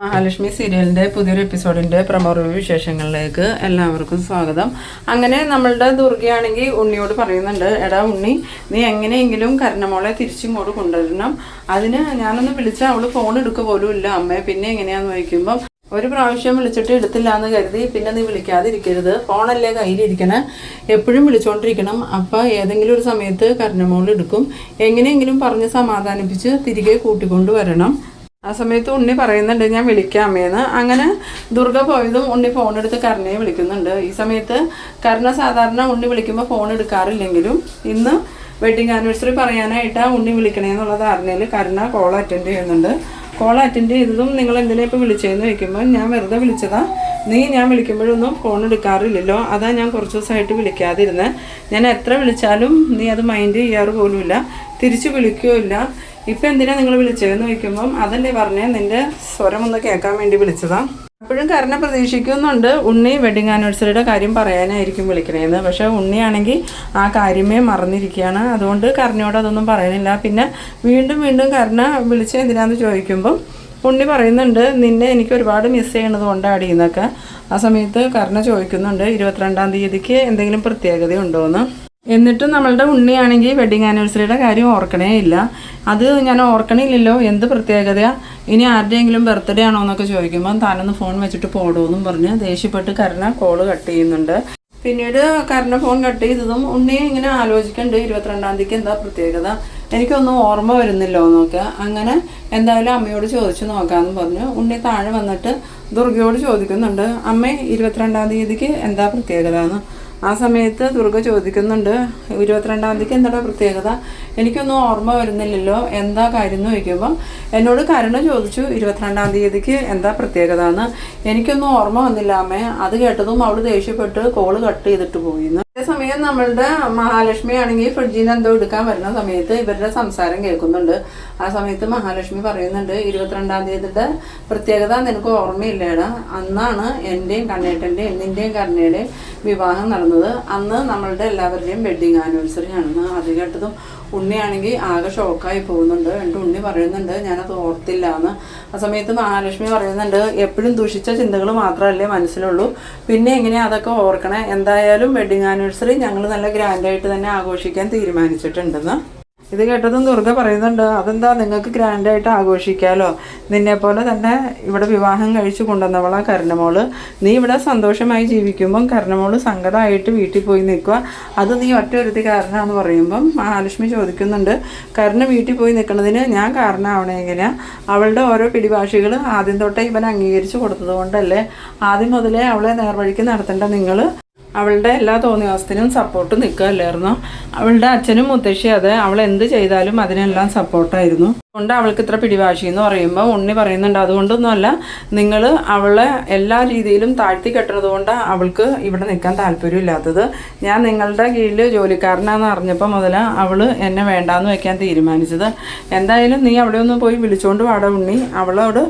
മഹാലക്ഷ്മി സീരിയലിന്റെ പുതിയൊരു എപ്പിസോഡിന്റെ promo review വിശേഷങ്ങളിലേക്ക് എല്ലാവർക്കും സ്വാഗതം. അങ്ങനെ നമ്മളുടെ ദുർഗയാണെങ്കിൽ ഉണ്ണിയോട് പറയുന്നുണ്ട് എടാ ഉണ്ണി നീ എങ്ങനെയെങ്കിലും കരണമോളെ തിരിച്ചിങ്ങോട്ട് കൊണ്ടുവരണം. അതിന് ഞാനൊന്ന് വിളിച്ച അവൾ ഫോൺ എടുക്കുക പോലും ഇല്ല. അമ്മയെ പിന്നെ എങ്ങനെയാന്ന് ചോദിക്കുമ്പം ഒരു പ്രാവശ്യം വിളിച്ചിട്ട് എടുത്തില്ല എന്ന് കരുതി പിന്നെ നീ വിളിക്കാതിരിക്കരുത്. ഫോണല്ലേ കയ്യിലിരിക്കണേ. എപ്പോഴും വിളിച്ചോണ്ടിരിക്കണം. അപ്പോൾ ഏതെങ്കിലും ഒരു സമയത്ത് കരണമോൾ എടുക്കും. എങ്ങനെയെങ്കിലും പറഞ്ഞ് സമാധാനിപ്പിച്ച് തിരികെ കൂട്ടിക്കൊണ്ട് വരണം. ആ സമയത്ത് ഉണ്ണി പറയുന്നുണ്ട് ഞാൻ വിളിക്കാം അമ്മയെന്ന് അങ്ങനെ ദുർഗ പോയതും ഉണ്ണി ഫോൺ എടുത്ത് കരുണയെ വിളിക്കുന്നുണ്ട്. ഈ സമയത്ത് കരുണ സാധാരണ ഉണ്ണി വിളിക്കുമ്പോൾ ഫോൺ എടുക്കാറില്ലെങ്കിലും ഇന്ന് വെഡിങ് ആനിവേഴ്സറി പറയാനായിട്ട് ഉണ്ണി വിളിക്കണേന്നുള്ള ധാരണയിൽ കരുണ കോൾ അറ്റൻഡ് ചെയ്യുന്നുണ്ട്. കോൾ അറ്റൻഡ് ചെയ്തതും നിങ്ങൾ എന്തിനാ ഇപ്പോൾ വിളിച്ചതെന്ന് ചോദിക്കുമ്പോൾ ഞാൻ വെറുതെ വിളിച്ചതാ. നീ ഞാൻ വിളിക്കുമ്പോഴൊന്നും ഫോൺ എടുക്കാറില്ലല്ലോ. അതാ ഞാൻ കുറച്ച് ദിവസമായിട്ട് വിളിക്കാതിരുന്നത് ഞാൻ എത്ര വിളിച്ചാലും നീ അത് മൈൻഡ് ചെയ്യാറ് പോലുമില്ല. തിരിച്ച് വിളിക്കുകയില്ല ഇപ്പം എന്തിനാ നിങ്ങൾ വിളിച്ചതെന്ന് ചോദിക്കുമ്പം അതല്ലേ പറഞ്ഞേ നിന്റെ സ്വരം ഒന്ന് കേൾക്കാൻ വേണ്ടി വിളിച്ചതാ. അപ്പോഴും കരണ പ്രതീക്ഷിക്കുന്നുണ്ട് ഉണ്ണി വെഡിങ് ആനിവേഴ്സറിയുടെ കാര്യം പറയാനായിരിക്കും വിളിക്കണേന്ന്. പക്ഷേ ഉണ്ണിയാണെങ്കിൽ ആ കാര്യമേ മറന്നിരിക്കുകയാണ്. അതുകൊണ്ട് കരണയോട് അതൊന്നും പറയുന്നില്ല. പിന്നെ വീണ്ടും വീണ്ടും കരണ വിളിച്ച എന്തിനാന്ന് ചോദിക്കുമ്പം ഉണ്ണി പറയുന്നുണ്ട് നിന്നെ എനിക്ക് ഒരുപാട് മിസ് ചെയ്യണത് എന്നൊക്കെ. ആ സമയത്ത് കരണ ചോദിക്കുന്നുണ്ട് ഇരുപത്തിരണ്ടാം തീയതിക്ക് എന്തെങ്കിലും പ്രത്യേകത ഉണ്ടോയെന്ന് എന്നിട്ടും നമ്മളുടെ ഉണ്ണിയാണെങ്കിൽ വെഡിങ് ആനിവേഴ്സറിയുടെ കാര്യം ഓർക്കണേ ഇല്ല. അത് ഞാൻ ഓർക്കണില്ലല്ലോ എന്ത് പ്രത്യേകതയാ? ഇനി ആരുടെയെങ്കിലും ബർത്ത്ഡേ ആണോ എന്നൊക്കെ ചോദിക്കുമ്പോൾ താനൊന്ന് ഫോൺ വെച്ചിട്ട് പോടുമെന്നും പറഞ്ഞ് ദേഷ്യപ്പെട്ട് കരുണ കോൾ കട്ട് ചെയ്യുന്നുണ്ട്. പിന്നീട് കരുണ ഫോൺ കട്ട് ചെയ്തതും ഉണ്ണി ഇങ്ങനെ ആലോചിക്കുന്നുണ്ട് ഇരുപത്തിരണ്ടാം തീയതിക്ക് എന്താ പ്രത്യേകത? എനിക്കൊന്നും ഓർമ്മ വരുന്നില്ലോ എന്നൊക്കെ. അങ്ങനെ എന്തായാലും അമ്മയോട് ചോദിച്ചു നോക്കാമെന്ന് പറഞ്ഞു ഉണ്ണി താഴെ വന്നിട്ട് ദുർഗയോട് ചോദിക്കുന്നുണ്ട് അമ്മേ ഇരുപത്തിരണ്ടാം തീയതിക്ക് എന്താ പ്രത്യേകത? എന്ന്. ആ സമയത്ത് ദുർഗ ചോദിക്കുന്നുണ്ട് ഇരുപത്തിരണ്ടാം തീയതിക്ക് എന്താ പ്രത്യേകത? എനിക്കൊന്നും ഓർമ്മ വരുന്നില്ലല്ലോ എന്താ കാര്യം എന്ന് ചോദിക്കുമ്പം എന്നോട് കരുണ ചോദിച്ചു ഇരുപത്തിരണ്ടാം തീയതിക്ക് എന്താ പ്രത്യേകത? എന്ന്. എനിക്കൊന്നും ഓർമ്മ വന്നില്ല അമ്മേ. അത് കേട്ടതും അവൾ ദേഷ്യപ്പെട്ട് കോൾ കട്ട് ചെയ്തിട്ട് പോയിന്ന് അതേസമയം നമ്മളുടെ മഹാലക്ഷ്മി ആണെങ്കിൽ ഫ്രിഡ്ജിന് എന്തോ എടുക്കാൻ വരുന്ന സമയത്ത് ഇവരുടെ സംസാരം കേൾക്കുന്നുണ്ട്. ആ സമയത്ത് മഹാലക്ഷ്മി പറയുന്നുണ്ട് ഇരുപത്തിരണ്ടാം തീയതിയുടെ പ്രത്യേകത നിനക്ക് ഓർമ്മയില്ലേടാ? അന്നാണ് എന്റെയും കണ്ണേട്ടന്റെയും നിന്റെയും കരുണയുടെയും വിവാഹം നടന്നത്. അന്ന് നമ്മളുടെ എല്ലാവരുടെയും വെഡിങ് ആനിവേഴ്സറി ആണെന്ന് അത് കേട്ടതും ഉണ്ണിയാണെങ്കിൽ ആകെ ഷോക്കായി പോകുന്നുണ്ട്. എന്നിട്ട് ഉണ്ണി പറയുന്നുണ്ട് ഞാനത് ഓർത്തില്ല എന്ന്. ആ സമയത്ത് മഹാലക്ഷ്മി പറയുന്നുണ്ട് എപ്പോഴും ദുഷിച്ച ചിന്തകൾ മാത്രമല്ലേ മനസ്സിലുള്ളൂ. പിന്നെ എങ്ങനെയാ അതൊക്കെ ഓർക്കണേ? എന്തായാലും വെഡിങ് ആനിവേഴ്സറി ഞങ്ങൾ നല്ല ഗ്രാൻഡായിട്ട് തന്നെ ആഘോഷിക്കാൻ തീരുമാനിച്ചിട്ടുണ്ടെന്ന്. ഇത് കേട്ടതും ദുർഗ പറയുന്നുണ്ട്. അതെന്താ നിങ്ങൾക്ക് ഗ്രാൻഡായിട്ട് ആഘോഷിക്കാമല്ലോ നിന്നെ പോലെ തന്നെ ഇവിടെ വിവാഹം കഴിച്ചു കൊണ്ടുവന്നവളാ കരണമോൾ. നീ ഇവിടെ സന്തോഷമായി ജീവിക്കുമ്പം കരണമോൾ സങ്കടമായിട്ട് വീട്ടിൽ പോയി നിൽക്കുക. അത് നീ ഒറ്റ ഒരുത്തി കാരണമാണെന്ന് പറയുമ്പം മഹാലക്ഷ്മി ചോദിക്കുന്നുണ്ട്. കരണ വീട്ടിൽ പോയി നിൽക്കുന്നതിന് ഞാൻ കാരണമാവണമെങ്കിൽ അവളുടെ ഓരോ പിടിഭാഷകൾ ആദ്യം തൊട്ടേ ഇവൻ അംഗീകരിച്ചു കൊടുത്തത് കൊണ്ടല്ലേ ആദ്യം മുതലേ അവളെ നേർവഴിക്ക് നടത്തേണ്ട നിങ്ങൾ അവളുടെ എല്ലാ തോന്നിയവസ്ഥനും സപ്പോർട്ട് നിൽക്കുകയല്ലായിരുന്നു? അവളുടെ അച്ഛനും മുത്തശ്ശി അതെ അവൾ എന്ത് ചെയ്താലും അതിനെല്ലാം സപ്പോർട്ടായിരുന്നു അതുകൊണ്ട് അവൾക്ക് ഇത്ര പിടിവാശി എന്ന് പറയുമ്പോൾ ഉണ്ണി പറയുന്നുണ്ട്. അതുകൊണ്ടൊന്നുമല്ല നിങ്ങൾ അവളെ എല്ലാ രീതിയിലും താഴ്ത്തി കെട്ടുന്നത് കൊണ്ട് അവൾക്ക് ഇവിടെ നിൽക്കാൻ താല്പര്യമില്ലാത്തത്. ഞാൻ നിങ്ങളുടെ കീഴിൽ ജോലിക്കാരനാന്ന് അറിഞ്ഞപ്പോൾ മുതൽ അവൾ എന്നെ വേണ്ടാന്ന് വെക്കാൻ തീരുമാനിച്ചത്. എന്തായാലും നീ അവിടെ ഒന്ന് പോയി വിളിച്ചുകൊണ്ട് വാട ഉണ്ണി. അവളോട്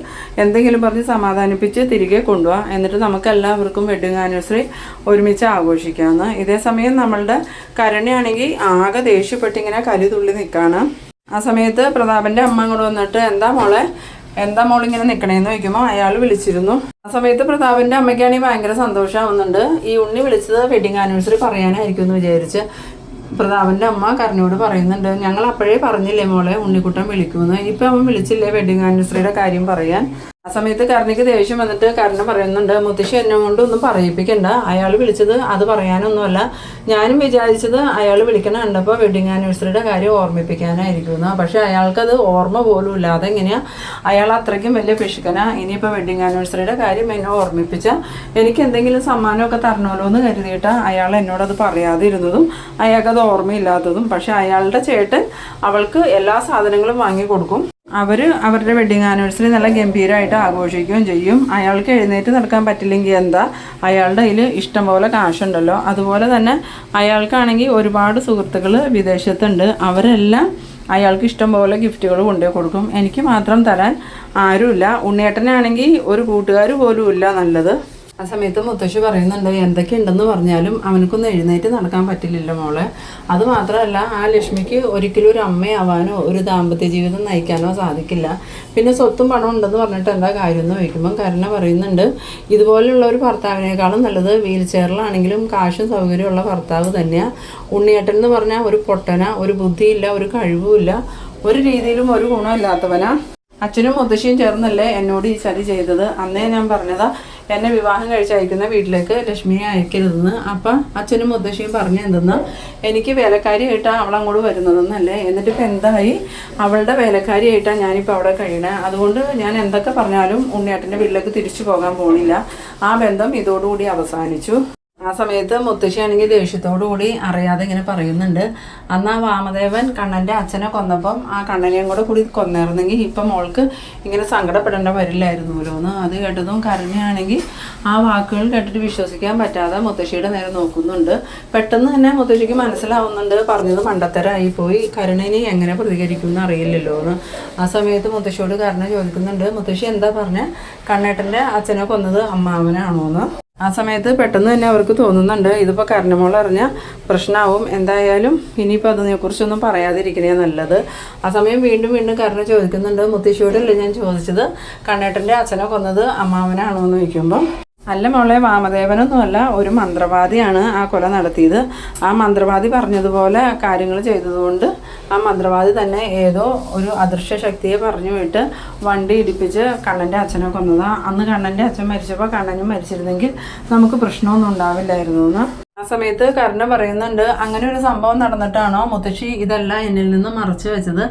എന്തെങ്കിലും പറഞ്ഞ് സമാധാനിപ്പിച്ച് തിരികെ കൊണ്ടുപോവാ എന്നിട്ട് നമുക്ക് എല്ലാവർക്കും വെഡിങ് ആനിവേഴ്സറി ഒരുമിച്ച് ആഘോഷിക്കാമെന്ന് ഇതേ സമയം നമ്മളുടെ കരുണയാണെങ്കിൽ ആകെ ദേഷ്യപ്പെട്ടിങ്ങനെ കരുതുള്ളി നിൽക്കുകയാണ് ആ സമയത്ത് പ്രതാപന്റെ അമ്മ അങ്ങോട്ട് വന്നിട്ട് എന്താ മോളെ? എന്താ മോൾ ഇങ്ങനെ നിൽക്കണേന്ന് ചോദിക്കുമ്പോൾ അയാൾ വിളിച്ചിരുന്നു. ആ സമയത്ത് പ്രതാപന്റെ അമ്മയ്ക്കാണെങ്കിൽ ഭയങ്കര സന്തോഷമാവുന്നുണ്ട് ഈ ഉണ്ണി വിളിച്ചത് വെഡിങ് ആനിവേഴ്സറി പറയാനായിരിക്കും എന്ന് വിചാരിച്ച് പ്രതാപന്റെ അമ്മ കരുണയോട് പറയുന്നുണ്ട്. ഞങ്ങൾ അപ്പോഴേ പറഞ്ഞില്ലേ മോളെ ഉണ്ണിക്കുട്ടൻ വിളിക്കുമെന്ന്. ഇപ്പം അവൻ വിളിച്ചില്ലേ വെഡിങ് ആനിവേഴ്സറിയുടെ കാര്യം പറയാൻ? ആ സമയത്ത് കരണിക്ക് ദേഷ്യം വന്നിട്ട് കരുണ പറയുന്നുണ്ട് മുത്തശ്ശി എന്നെ കൊണ്ട് ഒന്നും പറയിപ്പിക്കണ്ട. അയാൾ വിളിച്ചത് അത് പറയാനൊന്നുമല്ല. ഞാനും വിചാരിച്ചത് അയാൾ വിളിക്കണ കണ്ടപ്പോൾ വെഡിങ് ആനിവേഴ്സറിയുടെ കാര്യം ഓർമ്മിപ്പിക്കാനായിരിക്കുമെന്ന്. പക്ഷേ അയാൾക്കത് ഓർമ്മ പോലും ഇല്ലാതെ എങ്ങനെയാ? അയാൾ അത്രയ്ക്കും വലിയ പിശുക്കനാ. ഇനിയിപ്പോൾ വെഡിങ് ആനിവേഴ്സറിയുടെ കാര്യം എന്നെ ഓർമ്മിപ്പിച്ച എനിക്ക് എന്തെങ്കിലും സമ്മാനമൊക്കെ തരണമല്ലോ എന്ന് കരുതിയിട്ട് അയാൾ എന്നോടത് പറയാതിരുന്നതും അയാൾക്കത് ഓർമ്മയില്ലാത്തതും. പക്ഷേ അയാളുടെ ചേട്ടൻ അവൾക്ക് എല്ലാ സാധനങ്ങളും വാങ്ങി കൊടുക്കും. അവർ അവരുടെ വെഡിങ് ആനിവേഴ്സറി നല്ല ഗംഭീരമായിട്ട് ആഘോഷിക്കുകയും ചെയ്യും. അയാൾക്ക് എഴുന്നേറ്റ് നടക്കാൻ പറ്റില്ലെങ്കിൽ എന്താ? അയാളുടെ കയ്യിൽ ഇഷ്ടംപോലെ കാശുണ്ടല്ലോ. അതുപോലെ തന്നെ അയാൾക്കാണെങ്കിൽ ഒരുപാട് സുഹൃത്തുക്കൾ വിദേശത്തുണ്ട്. അവരെല്ലാം അയാൾക്ക് ഇഷ്ടം പോലെ ഗിഫ്റ്റുകൾ കൊണ്ടുപോയി കൊടുക്കും. എനിക്ക് മാത്രം തരാൻ ആരുമില്ല. ഉണ്ണിയേട്ടനാണെങ്കിൽ ഒരു കൂട്ടുകാർ പോലും ഇല്ല നല്ലത്. ആ സമയത്ത് മുത്തശ്ശി പറയുന്നുണ്ട് എന്തൊക്കെ ഉണ്ടെന്ന് പറഞ്ഞാലും അവനക്കൊന്ന് എഴുന്നേറ്റ് നടക്കാൻ പറ്റില്ലല്ലോ മോളെ. അത് മാത്രമല്ല ആ ലക്ഷ്മിക്ക് ഒരിക്കലും ഒരു അമ്മയാവാനോ ഒരു ദാമ്പത്യ ജീവിതം നയിക്കാനോ സാധിക്കില്ല. പിന്നെ സ്വത്തും പണം ഉണ്ടെന്ന് പറഞ്ഞിട്ട് എന്താ കാര്യം എന്ന് ചോദിക്കുമ്പം കരുണ പറയുന്നുണ്ട് ഇതുപോലെയുള്ള ഒരു ഭർത്താവിനേക്കാളും നല്ലത് വീൽ ചെയറിലാണെങ്കിലും കാശും സൗകര്യമുള്ള ഭർത്താവ് തന്നെയാണ് ഉണ്ണിയേട്ടൻ എന്ന് പറഞ്ഞാൽ ഒരു പൊട്ടന ഒരു ബുദ്ധിയില്ല ഒരു കഴിവുമില്ല. ഒരു രീതിയിലും ഒരു ഗുണമില്ലാത്തവനാ. അച്ഛനും മുത്തശ്ശിയും ചേർന്നല്ലേ എന്നോട് ഈ ചതി ചെയ്തത്? അന്നേ ഞാൻ പറഞ്ഞതാ എന്നെ വിവാഹം കഴിച്ച് അയക്കുന്ന വീട്ടിലേക്ക് ലക്ഷ്മിയെ അയക്കരുതെന്ന്. അപ്പം അച്ഛനും മുത്തശ്ശിയും പറഞ്ഞു എന്തെന്ന്? എനിക്ക് വേലക്കാരിയായിട്ടാണ് അവൾ അങ്ങോട്ട് വരുന്നതെന്നല്ലേ. എന്നിട്ട് ഇപ്പം എന്തായി? അവളുടെ വേലക്കാരിയായിട്ടാണ് ഞാനിപ്പോൾ അവിടെ കഴിയണേ. അതുകൊണ്ട് ഞാൻ എന്തൊക്കെ പറഞ്ഞാലും ഉണ്ണിയേട്ടന്റെ വീട്ടിലേക്ക് തിരിച്ചു പോകാൻ പോണില്ല. ആ ബന്ധം ഇതോടുകൂടി അവസാനിച്ചു. ആ സമയത്ത് മുത്തശ്ശിയാണെങ്കിൽ ദേഷ്യത്തോടു കൂടി അറിയാതെ ഇങ്ങനെ പറയുന്നുണ്ട്. അന്ന് ആ വാമദേവൻ കണ്ണന്റെ അച്ഛനെ കൊന്നപ്പം ആ കണ്ണനെയും കൂടെ കൂടി കൊന്നിരുന്നെങ്കിൽ ഇപ്പം മോൾക്ക് ഇങ്ങനെ സങ്കടപ്പെടേണ്ട വരില്ലായിരുന്നല്ലോ എന്ന് അത് കേട്ടതും കരുണയാണെങ്കിൽ ആ വാക്കുകൾ കേട്ടിട്ട് വിശ്വസിക്കാൻ പറ്റാതെ മുത്തശ്ശിയുടെ നേരെ നോക്കുന്നുണ്ട്. പെട്ടെന്ന് തന്നെ മുത്തശ്ശിക്ക് മനസ്സിലാവുന്നുണ്ട്. പറഞ്ഞത് മണ്ടത്തരായി പോയി. കരുണനെ എങ്ങനെ പ്രതികരിക്കുമെന്ന് അറിയില്ലല്ലോ എന്ന്. ആ സമയത്ത് മുത്തശ്ശിയോട് കരുണ ചോദിക്കുന്നുണ്ട്. മുത്തശ്ശി എന്താ പറഞ്ഞ? കണ്ണേട്ടന്റെ അച്ഛനെ കൊന്നത് അമ്മാവനാണോ എന്ന്. ആ സമയത്ത് പെട്ടെന്ന് തന്നെ അവർക്ക് തോന്നുന്നുണ്ട്. ഇതിപ്പോൾ കരണമോൾ അറിഞ്ഞ പ്രശ്നമാവും എന്തായാലും ഇനിയിപ്പോൾ അതിനെക്കുറിച്ചൊന്നും പറയാതിരിക്കണേ നല്ലത്. ആ സമയം വീണ്ടും വീണ്ടും കരണ ചോദിക്കുന്നുണ്ട്. മുത്തശ്ശിയോടല്ലേ ഞാൻ ചോദിച്ചത്? കണ്ണേട്ടന്റെ അച്ഛനെ കൊന്നത് അമ്മാവനാണോ എന്ന് ചോദിക്കുമ്പം. അല്ല മോളെ വാമദേവനൊന്നുമല്ല ഒരു മന്ത്രവാദിയാണ് ആ കൊല നടത്തിയത്. ആ മന്ത്രവാദി പറഞ്ഞതുപോലെ കാര്യങ്ങൾ ചെയ്തതുകൊണ്ട് ആ മന്ത്രവാദി തന്നെ ഏതോ ഒരു അദൃശ്യ ശക്തിയെ പറഞ്ഞു വിട്ട് വണ്ടി ഇടിപ്പിച്ച് കണ്ണന്റെ അച്ഛനെ കൊന്നതാണ് അന്ന് കണ്ണന്റെ അച്ഛൻ മരിച്ചപ്പോൾ കണ്ണനും മരിച്ചിരുന്നെങ്കിൽ നമുക്ക് പ്രശ്നമൊന്നും ഉണ്ടാവില്ലായിരുന്നു എന്ന്. ആ സമയത്ത് കരുണ പറയുന്നുണ്ട് അങ്ങനെ ഒരു സംഭവം നടന്നിട്ടാണോ മുത്തശ്ശി ഇതെല്ലാം എന്നിൽ നിന്ന് മറച്ചു വെച്ചത്?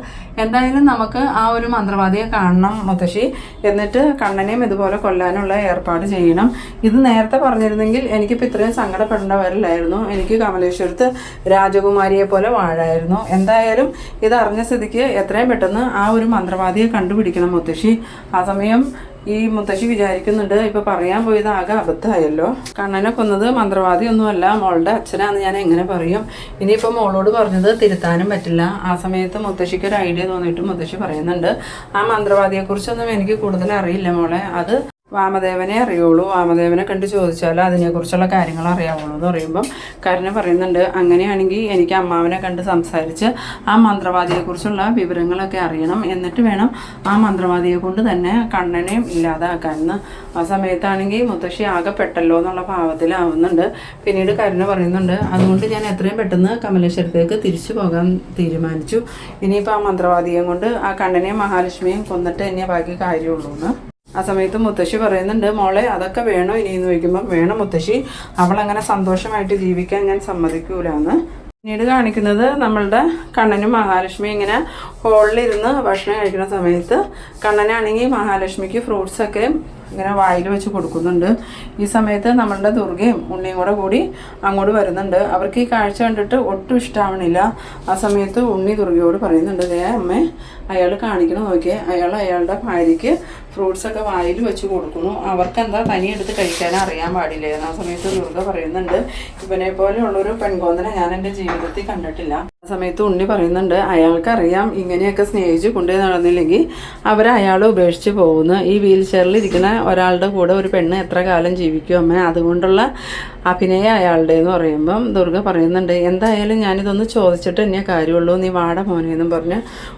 എന്തായാലും നമുക്ക് ആ ഒരു മന്ത്രവാദിയെ കാണണം മുത്തശ്ശി. എന്നിട്ട് കണ്ണനെയും ഇതുപോലെ കൊല്ലാനുള്ള ഏർപ്പാട് ചെയ്യണം. ഇത് നേരത്തെ പറഞ്ഞിരുന്നെങ്കിൽ എനിക്കിപ്പോൾ ഇത്രയും സങ്കടപ്പെടേണ്ട വരില്ലായിരുന്നു എനിക്ക് കമലേശ്വരത്ത് രാജകുമാരിയെ പോലെ വാഴായിരുന്നു. എന്തായാലും ഇത് അറിഞ്ഞ സ്ഥിതിക്ക് എത്രയും പെട്ടെന്ന് ആ ഒരു മന്ത്രവാദിയെ കണ്ടുപിടിക്കണം മുത്തശ്ശി. ആ സമയം ഈ മുത്തശ്ശി വിചാരിക്കുന്നുണ്ട് ഇപ്പൊ പറയാൻ പോയത് ആകെ അബദ്ധമായല്ലോ. കണ്ണനെ കൊന്നത് മന്ത്രവാദി ഒന്നുമല്ല മോളുടെ അച്ഛനാന്ന് ഞാൻ എങ്ങനെ പറയും? ഇനിയിപ്പോൾ മോളോട് പറഞ്ഞത് തിരുത്താനും പറ്റില്ല. ആ സമയത്ത് മുത്തശ്ശിക്ക് ഒരു ഐഡിയ തോന്നിയിട്ട് മുത്തശ്ശി പറയുന്നുണ്ട് ആ മന്ത്രവാദിയെ മന്ത്രവാദിയെക്കുറിച്ചൊന്നും എനിക്ക് കൂടുതൽ അറിയില്ല മോളെ. അത് വാമദേവനെ അറിയുള്ളൂ. വാമദേവനെ കണ്ട് ചോദിച്ചാൽ അതിനെക്കുറിച്ചുള്ള കാര്യങ്ങൾ അറിയാവുള്ളൂ എന്ന് പറയുമ്പം കരുണ പറയുന്നുണ്ട്. അങ്ങനെയാണെങ്കിൽ എനിക്ക് അമ്മാവനെ കണ്ട് സംസാരിച്ച് ആ മന്ത്രവാദിയെക്കുറിച്ചുള്ള വിവരങ്ങളൊക്കെ അറിയണം. എന്നിട്ട് വേണം ആ മന്ത്രവാദിയെ കൊണ്ട് തന്നെ കണ്ണനെയും ഇല്ലാതാക്കാനെന്ന് ആ സമയത്താണെങ്കിൽ മുത്തശ്ശി ആകെ പെട്ടല്ലോ എന്നുള്ള ഭാവത്തിലാവുന്നുണ്ട്. പിന്നീട് കരുണ പറയുന്നുണ്ട് അതുകൊണ്ട് ഞാൻ എത്രയും പെട്ടെന്ന് കമലേശ്വരത്തേക്ക് തിരിച്ചു പോകാൻ തീരുമാനിച്ചു. ഇനിയിപ്പോൾ ആ മന്ത്രവാദിയെ കൊണ്ട് ആ കണ്ണനെയും മഹാലക്ഷ്മിയും കൊന്നിട്ട് എന്നെ ബാക്കി കാര്യമുള്ളൂ. എന്ന് ആ സമയത്ത് മുത്തശ്ശി പറയുന്നുണ്ട് മോളെ അതൊക്കെ വേണോ ഇനി? എന്ന് ചോദിക്കുമ്പോൾ വേണം മുത്തശ്ശി. അവളങ്ങനെ സന്തോഷമായിട്ട് ജീവിക്കാൻ ഞാൻ സമ്മതിക്കൂലെന്ന്. പിന്നീട് കാണിക്കുന്നത് നമ്മളുടെ കണ്ണനും മഹാലക്ഷ്മി ഇങ്ങനെ ഹോളിലിരുന്ന് ഭക്ഷണം കഴിക്കുന്ന സമയത്ത് കണ്ണനാണെങ്കിൽ മഹാലക്ഷ്മിക്ക് ഫ്രൂട്ട്സൊക്കെ ഇങ്ങനെ വായിൽ വെച്ച് കൊടുക്കുന്നുണ്ട്. ഈ സമയത്ത് നമ്മളുടെ ദുർഗയും ഉണ്ണിയും കൂടെ കൂടി അങ്ങോട്ട് വരുന്നുണ്ട്. അവർക്ക് ഈ കാഴ്ച കണ്ടിട്ട് ഒട്ടും ഇഷ്ടമാവണില്ല ആ സമയത്ത് ഉണ്ണി ദുർഗയോട് പറയുന്നുണ്ട് ദേ അമ്മ അയാൾ കാണിക്കണം നോക്കിയേ അയാൾ അയാളുടെ ഭാര്യയ്ക്ക് ഫ്രൂട്ട്സ് ഒക്കെ വായിൽ വെച്ച് കൊടുക്കുന്നു. അവർക്ക് എന്താ തനിയെടുത്ത് കഴിക്കാൻ അറിയാൻ പാടില്ലായിരുന്നു ആ സമയത്ത് ദുർഗ പറയുന്നുണ്ട്. ഇവനെ പോലെയുള്ളൊരു പെൺകോന്തനെ ഞാൻ എന്റെ ജീവിതത്തിൽ കണ്ടിട്ടില്ല. സമയത്ത് ഉണ്ണി പറയുന്നുണ്ട് അയാൾക്കറിയാം ഇങ്ങനെയൊക്കെ സ്നേഹിച്ച് കൊണ്ടുപോയി നടന്നില്ലെങ്കിൽ അവർ അയാളെ ഉപേക്ഷിച്ച് പോകുന്നു. ഈ വീൽ ചെയറിൽ ഇരിക്കുന്ന ഒരാളുടെ കൂടെ ഒരു പെണ്ണ് എത്ര കാലം ജീവിക്കും അമ്മ? അതുകൊണ്ടുള്ള അഭിനയം അയാളുടെ എന്ന് പറയുമ്പം ദുർഗ പറയുന്നുണ്ട് എന്തായാലും ഞാനിതൊന്ന് ചോദിച്ചിട്ട് തന്നെ കാര്യമുള്ളൂ. നീ വാട മോനെ എന്നും പറഞ്ഞ്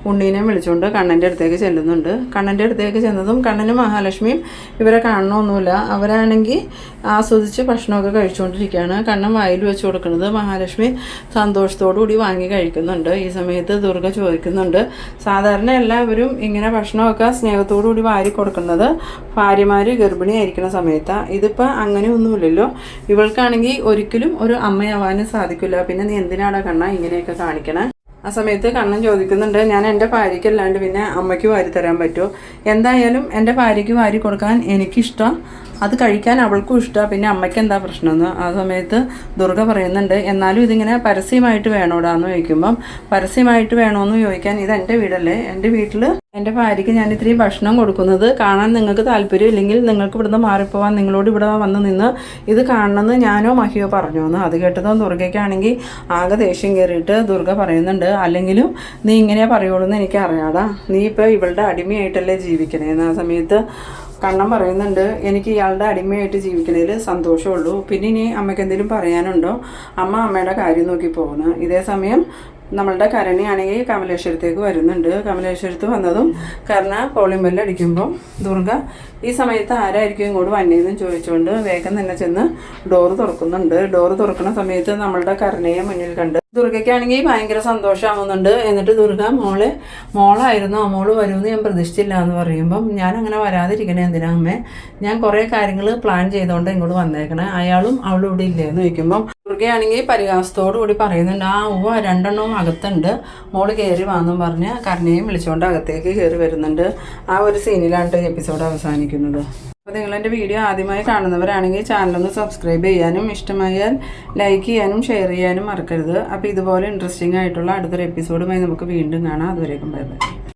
ഉണ്ണീനെ വിളിച്ചുകൊണ്ട് കണ്ണന്റെ അടുത്തേക്ക് ചെല്ലുന്നുണ്ട്. കണ്ണന്റെ അടുത്തേക്ക് ചെന്നതും കണ്ണനും മഹാലക്ഷ്മിയും ഇവരെ കാണണമൊന്നുമില്ല. അവരാണെങ്കിൽ ആസ്വദിച്ച് ഭക്ഷണമൊക്കെ കഴിച്ചുകൊണ്ടിരിക്കുകയാണ്. കണ്ണൻ വായിൽ വെച്ച് കൊടുക്കുന്നത് മഹാലക്ഷ്മി സന്തോഷത്തോടു കൂടി വാങ്ങി കഴിക്കുന്നുണ്ട്. ഈ സമയത്ത് ദുർഗ ചോദിക്കുന്നുണ്ട്. സാധാരണ എല്ലാവരും ഇങ്ങനെ ഭക്ഷണമൊക്കെ സ്നേഹത്തോടു കൂടി വാരി കൊടുക്കുന്നത് ഭാര്യമാർ ഗർഭിണിയായിരിക്കുന്ന സമയത്താണ് ഇതിപ്പോൾ അങ്ങനെയൊന്നുമില്ലല്ലോ. ഇവൾക്കാണെങ്കിൽ ഒരിക്കലും ഒരു അമ്മയാവാനും സാധിക്കില്ല. പിന്നെ നീ എന്തിനാടാ കണ്ണ ഇങ്ങനെയൊക്കെ കാണിക്കണേ? ആ സമയത്ത് കണ്ണൻ ചോദിക്കുന്നുണ്ട് ഞാൻ എന്റെ ഭാര്യയ്ക്ക് അല്ലാണ്ട് പിന്നെ അമ്മയ്ക്ക് വാരി തരാൻ പറ്റുമോ എന്തായാലും എന്റെ ഭാര്യയ്ക്ക് വാരി കൊടുക്കാൻ എനിക്കിഷ്ടം. അത് കഴിക്കാൻ അവൾക്കും ഇഷ്ടമാണ് പിന്നെ അമ്മയ്ക്ക് എന്താ പ്രശ്നമെന്ന് ആ സമയത്ത് ദുർഗ പറയുന്നുണ്ട് എന്നാലും ഇതിങ്ങനെ പരസ്യമായിട്ട് വേണോടാന്ന് ചോദിക്കുമ്പം പരസ്യമായിട്ട് വേണോന്ന് ചോദിക്കാൻ ഇത് എന്റെ വീടല്ലേ? എന്റെ വീട്ടിൽ എന്റെ ഭാര്യയ്ക്ക് ഞാൻ ഇത്രയും ഭക്ഷണം കൊടുക്കുന്നത് കാണാൻ നിങ്ങൾക്ക് താല്പര്യം ഇല്ലെങ്കിൽ നിങ്ങൾക്ക് ഇവിടുന്ന് മാറിപ്പോവാൻ നിങ്ങളോട് ഇവിടെ വന്ന് നിന്ന് ഇത് കാണണമെന്ന് ഞാനോ മഹിയോ പറഞ്ഞു എന്ന് അത് കേട്ടതോ ദുർഗയ്ക്കാണെങ്കിൽ ആകെ ദേഷ്യം കയറിയിട്ട് ദുർഗ പറയുന്നുണ്ട് അല്ലെങ്കിലും നീ ഇങ്ങനെ പറയുള്ളൂ എന്ന് എനിക്ക് അറിയാടാ നീ ഇപ്പോൾ ഇവളുടെ അടിമയായിട്ടല്ലേ ജീവിക്കണേന്ന്. ആ സമയത്ത് കണ്ണൻ പറയുന്നുണ്ട്. എനിക്ക് ഇയാളുടെ അടിമയായിട്ട് ജീവിക്കണതിൽ സന്തോഷമുള്ളൂ. പിന്നെ ഇനി അമ്മയ്ക്ക് എന്തെങ്കിലും പറയാനുണ്ടോ? അമ്മ അമ്മയുടെ കാര്യം നോക്കി പോകുന്നു. ഇതേ സമയം നമ്മളുടെ കരണിയാണെങ്കിൽ കമലേശ്വരത്തേക്ക് വരുന്നുണ്ട്. കമലേശ്വരത്ത് വന്നതും കർണ കോളിംഗ് ബെല്ല് അടിക്കുമ്പോൾ ദുർഗ ഈ സമയത്ത് ആരായിരിക്കും ഇങ്ങോട്ട് വന്നതെന്ന് ചോദിച്ചുകൊണ്ട് വേഗം തന്നെ ചെന്ന് ഡോറ് തുറക്കുന്നുണ്ട്. ഡോറ് തുറക്കുന്ന സമയത്ത് നമ്മളുടെ കരുണയെ മുന്നിൽ കണ്ട് ദുർഗയ്ക്കാണെങ്കിൽ ഭയങ്കര സന്തോഷമാവുന്നുണ്ട്. എന്നിട്ട് ദുർഗ മോളെ മോളായിരുന്നു. ആ മോൾ വരുമെന്ന് ഞാൻ പ്രതീക്ഷിച്ചില്ല എന്ന് പറയുമ്പം ഞാൻ അങ്ങനെ വരാതിരിക്കണേ എന്തിനാ അമ്മേ? ഞാൻ കുറേ കാര്യങ്ങൾ പ്ലാൻ ചെയ്തുകൊണ്ട് ഇങ്ങോട്ട് വന്നേക്കണേ. അയാളും അവളും ഇവിടെ ഇല്ലേ എന്ന് ചോദിക്കുമ്പം ദുർഗയാണെങ്കിൽ പരിഹാസത്തോടു കൂടി പറയുന്നുണ്ട്. ആ ഉവ രണ്ടെണ്ണവും അകത്തുണ്ട്. മോൾ കയറി വാന്നും പറഞ്ഞ് കരുണയും വിളിച്ചുകൊണ്ട് അകത്തേക്ക് കയറി വരുന്നുണ്ട്. ആ ഒരു സീനിലാണ് എപ്പിസോഡ് അവസാനിക്കുന്നത്. അപ്പോൾ നിങ്ങൾ എന്റെ വീഡിയോ ആദ്യമായി കാണുന്നവരാണെങ്കിൽ ചാനലൊന്ന് സബ്സ്ക്രൈബ് ചെയ്യാനും ഇഷ്ടമായാൽ ലൈക്ക് ചെയ്യാനും ഷെയർ ചെയ്യാനും മറക്കരുത്. അപ്പോൾ ഇതുപോലെ ഇൻട്രസ്റ്റിംഗ് ആയിട്ടുള്ള അടുത്തൊരു എപ്പിസോഡുമായി നമുക്ക് വീണ്ടും കാണാം. അതുവരേക്കും ബൈ ബൈ